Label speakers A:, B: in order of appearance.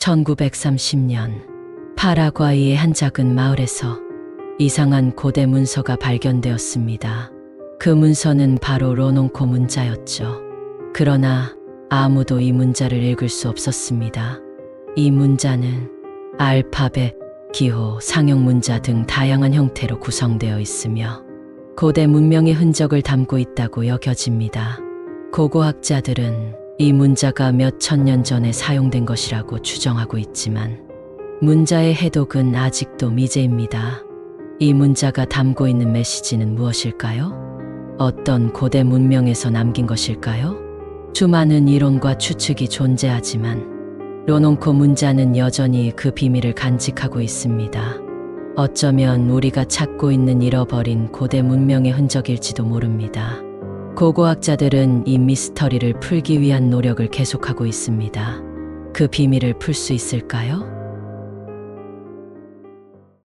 A: 1930년 파라과이의 한 작은 마을에서 이상한 고대 문서가 발견되었습니다. 그 문서는 바로 로논코 문자였죠. 그러나 아무도 이 문자를 읽을 수 없었습니다. 이 문자는 알파벳, 기호, 상형 문자 등 다양한 형태로 구성되어 있으며 고대 문명의 흔적을 담고 있다고 여겨집니다. 고고학자들은 이 문자가 몇 천 년 전에 사용된 것이라고 추정하고 있지만 문자의 해독은 아직도 미제입니다. 이 문자가 담고 있는 메시지는 무엇일까요? 어떤 고대 문명에서 남긴 것일까요? 수많은 이론과 추측이 존재하지만 로논코 문자는 여전히 그 비밀을 간직하고 있습니다. 어쩌면 우리가 찾고 있는 잃어버린 고대 문명의 흔적일지도 모릅니다. 고고학자들은 이 미스터리를 풀기 위한 노력을 계속하고 있습니다. 그 비밀을 풀 수 있을까요?